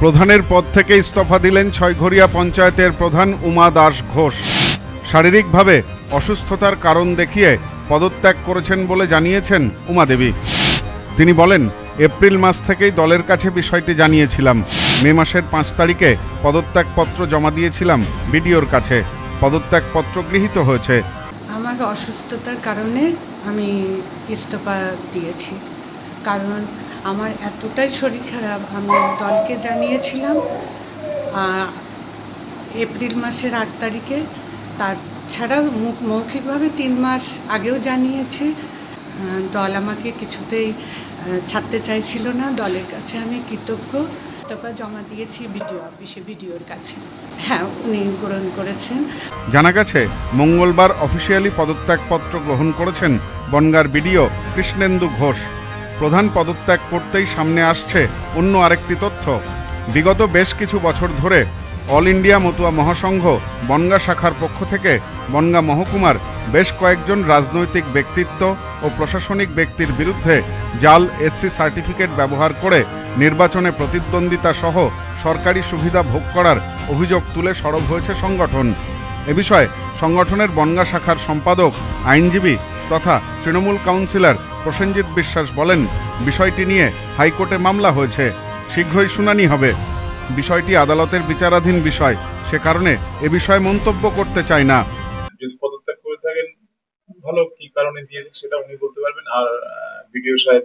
প্রধানের পদ থেকে ইস্তফা দিলেন ছয়ঘরিয়া পঞ্চায়েতের প্রধান উমা দাস ঘোষ। শারীরিকভাবে অসুস্থতার কারণ দেখিয়ে পদত্যাগ করেছেন বলে জানিয়েছেন উমা দেবী তিনি বলেন, এপ্রিল মাস থেকেই দলের কাছে বিষয়টি জানিয়েছিলাম। মে মাসের পাঁচ তারিখে পদত্যাগপত্র জমা দিয়েছিলাম বিডিওর কাছে। পদত্যাগপত্র গৃহীত হয়েছে। আমার অসুস্থতার কারণে আমি ইস্তফা দিয়েছি। কারণ আমার এতটাই শরীর খারাপ, আমি দলকে জানিয়েছিলাম এপ্রিল মাসের আট তারিখে তাছাড়া মুখ মৌখিকভাবে তিন মাস আগেও জানিয়েছি দল আমাকে কিছুতেই ছাড়তে চাইছিল না, দলের কাছে আমি কৃতজ্ঞ। ইস্তফা জমা দিয়েছি বিডিও অফিসে, বিডিওর কাছে। হ্যাঁ উনি গ্রহণ করেছেন। জানা গেছে, মঙ্গলবার অফিসিয়ালি পদত্যাগপত্র গ্রহণ করেছেন বনগার বিডিও কৃষ্ণেন্দু ঘোষ। প্রধান পদত্যাগ করতেই সামনে আসছে অন্য আরেকটি তথ্য। বিগত বেশ কিছু বছর ধরে অল ইন্ডিয়া মতুয়া মহাসংঘ বনগা শাখার পক্ষ থেকে বনগা মহকুমার বেশ কয়েকজন রাজনৈতিক ব্যক্তিত্ব ও প্রশাসনিক ব্যক্তির বিরুদ্ধে জাল এসসি সার্টিফিকেট ব্যবহার করে নির্বাচনে প্রতিদ্বন্দ্বিতা সহ সরকারি সুবিধা ভোগ করার অভিযোগ তুলে সরব হয়েছে সংগঠন। এ বিষয়ে সংগঠনের বনগা শাখার সম্পাদক, আইনজীবী তথা তৃণমূল কাউন্সিলর প্রসেনজিৎ বিশ্বাস বলেন, বিষয়টি নিয়ে হাইকোর্টে মামলা হয়েছে। শীঘ্রই শুনানি হবে। বিষয়টি আদালতের বিচারাধীন বিষয়। সে কারণে এ বিষয়ে মন্তব্য করতে চাই না। যদি পদত্যাগ করে থাকেন, ভালো কি কারণে দিয়েছেন সেটা উনি বলতে পারবেন। আর বিডিও সাহেব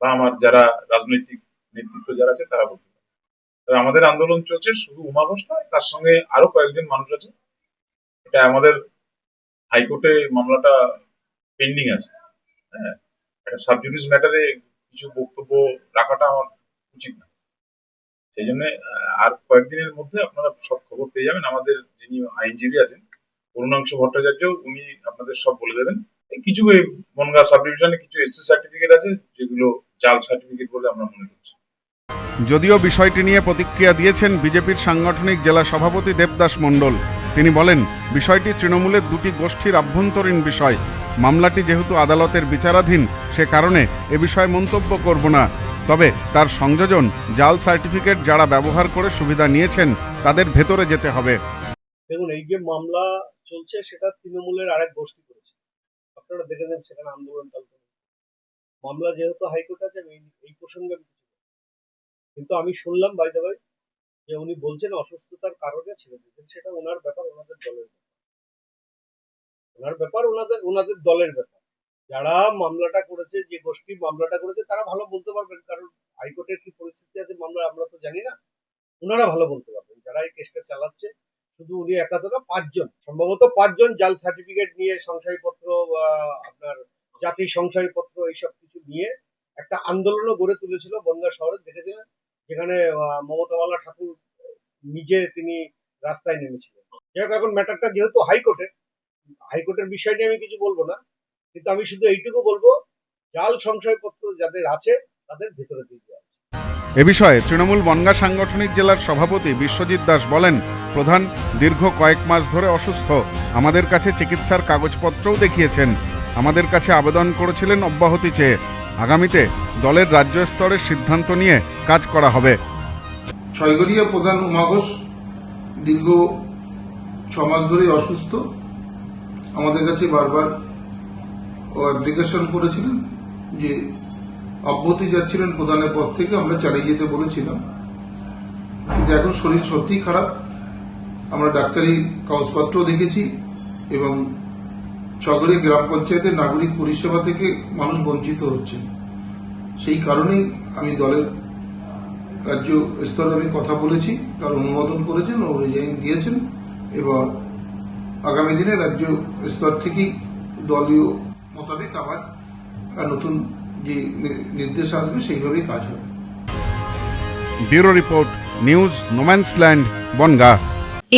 বা আমার যারা রাজনৈতিক নেতৃত্ব যারা আছে, তারা বলতে পারবেন। আমাদের আন্দোলন চলছে, শুধু উমা ঘোষ নয়, তার সঙ্গে আরও কয়েকজন মানুষ আছে। এটা আমাদের হাইকোর্টে মামলাটা পেন্ডিং আছে। হ্যাঁ একটা সাবজুডিস ম্যাটারে কিছু বক্তব্য রাখাটা আমার উচিত না। সেই জন্য আর কয়েকদিনের মধ্যে আপনারা সব খবর পেয়ে যাবেন। আমাদের যিনি আইনজীবী আছেন, অরুণাংশ ভট্টাচার্য উনি আপনাদের সব বলে দেবেন। কিছু বনগা সাব ডিভিশনে কিছু এসসি সার্টিফিকেট আছে, যেগুলো জাল সার্টিফিকেট বলে আমরা মনে করছি। যদিও বিষয়টি নিয়ে প্রতিক্রিয়া দিয়েছেন বিজেপির সাংগঠনিক জেলা সভাপতি দেবদাস মণ্ডল। তিনি বলেন, বিষয়টি তৃণমূলের দুটি গোষ্ঠীর আভ্যন্তরীণ বিষয়। মামলাটি যেহেতু আদালতের বিচারাধীন, সে কারণে এ বিষয়ে মন্তব্য করব না। তবে তার সংযোজন, জাল সার্টিফিকেট যারা ব্যবহার করে সুবিধা নিয়েছেন, তাদের ভেতরে যেতে হবে। দেখুন, এই যে মামলা চলছে, সেটা তৃণমূলের আরেক গোষ্ঠী করেছে। আপনারা দেখেছেন সেখানে আন্দোলন চালছে মামলা যেহেতু হাইকোর্ট আছে এই- প্রসঙ্গে। কিন্তু আমি শুনলাম বাই দ্য ওয়ে যে উনি বলছেন অসুস্থতার কারণে ছেড়ে দিয়েছেন, সেটা ওনার ব্যাপার, ওনাদের দলের ওনার ব্যাপার, ওনাদের ওনাদের দলের ব্যাপার। যারা মামলাটা করেছে, যে গোষ্ঠী মামলাটা করেছে, তারা ভালো বলতে পারবেন, কারণ হাইকোর্টের কি পরিস্থিতি আছে মামলা, আমরা তো জানি না। ওনারা ভালো বলতে পারবেন, যারা এই কেসটা চালাচ্ছে। শুধু উনি একা তো না, পাঁচজন, সম্ভবত পাঁচজন জাল সার্টিফিকেট নিয়ে সংশয়পত্র আপনার জাতি সংশয়পত্র, এইসব কিছু নিয়ে একটা আন্দোলনও গড়ে তুলেছিল বনগা শহরে দেখেছিলেন যেখানে মমতাওয়ালা ঠাকুর নিজে তিনি রাস্তায় নেমেছিলেন। যাই হোক, এখন ম্যাটারটা যেহেতু হাইকোর্টে হাইকোর্টের বিষয় নিয়ে আমি কিছু বলব না কিন্তু আমি শুধু এইটুকু বলব জাল সংশয়পত্র যাদের আছে তাদের ভেতরে দিয়ে দেওয়া এ বিষয়ে তৃণমূল বনগা সাংগঠনিক জেলার সভাপতি বিশ্বজিৎ দাস বলেন প্রধান দীর্ঘ কয়েক মাস ধরে অসুস্থ। আমাদের কাছে চিকিৎসার কাগজপত্রও দেখিয়েছেন। আমাদের কাছে আবেদন করেছিলেন অব্যাহতি চেয়ে। আগামীতে দলের রাজ্য স্তরের সিদ্ধান্ত নিয়ে কাজ করা হবে। ছয়গড়িয়া প্রধান উমা ঘোষ দীর্ঘ ছ মাস ধরে অসুস্থ। আমাদের কাছে বারবার ও অ্যাপ্লিকেশন করেছিলেন যে অব্যাহতি যাচ্ছিলেন প্রধানের পদ থেকে আমরা চালিয়ে যেতে বলেছিলাম। কিন্তু এখন শরীর সত্যিই খারাপ। আমরা ডাক্তারি কাগজপত্র দেখেছি এবং ছগড়িয়া গ্রাম পঞ্চায়েতের নাগরিক পরিষেবা থেকে মানুষ বঞ্চিত হচ্ছে। সেই কারণেই আমি দলের রাজ্য স্তরে আমি কথা বলেছি, তার অনুমোদন করেছেন ও রিজাইন দিয়েছেন এবং আগামী দিনে রাজ্য স্তর থেকেই দলীয় মোতাবেক আবার নতুন যে নির্দেশ আসবে সেইভাবেই কাজ হবে। Bureau report news no man's land Bongaon.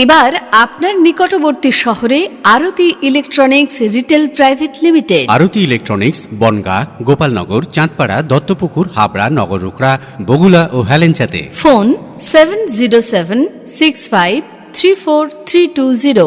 এবার আপনার নিকটবর্তী শহরে Aarti electronics retail private limited. Aarti electronics Bongaon Gopalnagar Chandpara Duttapukur Habra Nagarukhra Bagula ও হেলেঞ্চাতে। Phone seven zero seven six five three four three two zero.